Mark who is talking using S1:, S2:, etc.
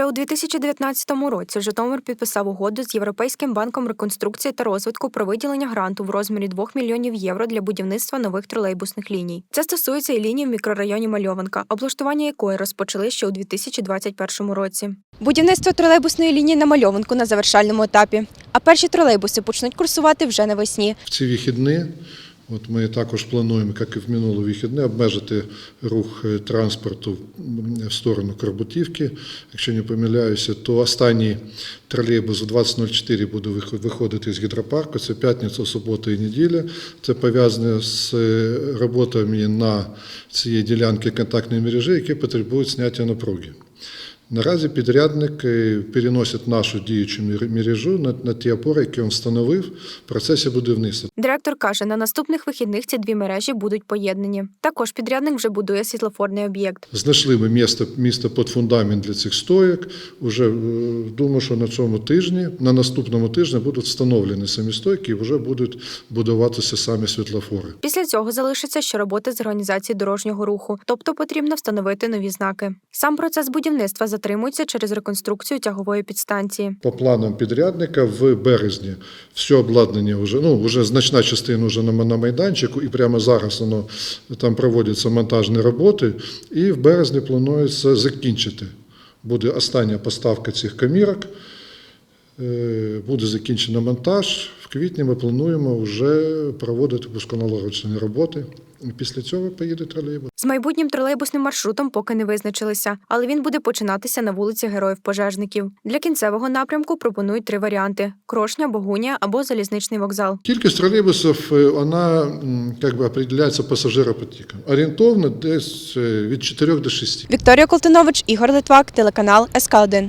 S1: Ще у 2019 році Житомир підписав угоду з Європейським банком реконструкції та розвитку про виділення гранту в розмірі 2 мільйонів євро для будівництва нових тролейбусних ліній. Це стосується і лінії в мікрорайоні Мальованка, облаштування якої розпочали ще у 2021 році. Будівництво тролейбусної лінії на Мальованку на завершальному етапі. А перші тролейбуси почнуть курсувати вже навесні.
S2: В ці вихідні от ми також плануємо, як і в минулі вихідні, обмежити рух е, транспорту в сторону Карбутівки. Якщо не помиляюся, то останній тролейбус в 20.04 буде виходити з гідропарку. Це п'ятниця, субота і неділя. Це пов'язане з е, роботами на цієї ділянки контактної мережі, які потребують зняття напруги. Наразі підрядник е, переносить нашу діючу мер- мережу на, на ті опори, які він встановив в процесі будівництва.
S1: Директор каже, на наступних вихідних ці дві мережі будуть поєднані. Також підрядник вже будує світлофорний об'єкт.
S2: Знайшли ми місце, місце під фундамент для цих стоїк. Уже е, думаю, що на цьому тижні, на наступному тижні будуть встановлені самі стойки і вже будуть будуватися самі світлофори.
S1: Після цього залишиться ще роботи з організації дорожнього руху, тобто потрібно встановити нові знаки. Сам процес будівництва затримується через реконструкцію тягової підстанції.
S2: По планам підрядника в березні все обладнання вже ну вже значна частина вже на, на майданчику, і прямо зараз воно там проводяться монтажні роботи. І в березні планується закінчити. Буде остання поставка цих камірок. Е, Буде закінчено монтаж. В квітні ми плануємо вже проводити пусконалагоджені роботи. І після цього поїде тролейбус.
S1: З майбутнім тролейбусним маршрутом поки не визначилися, але він буде починатися на вулиці Героїв Пожежників. Для кінцевого напрямку пропонують три варіанти: Крошня, Богуня або залізничний вокзал.
S2: Кількість тролейбусів е, вона м, як би, определяється пасажиропотіком. Орієнтовно десь е, від 4 до 6.
S1: Вікторія Колтинович, Ігор Литвак, телеканал СК 1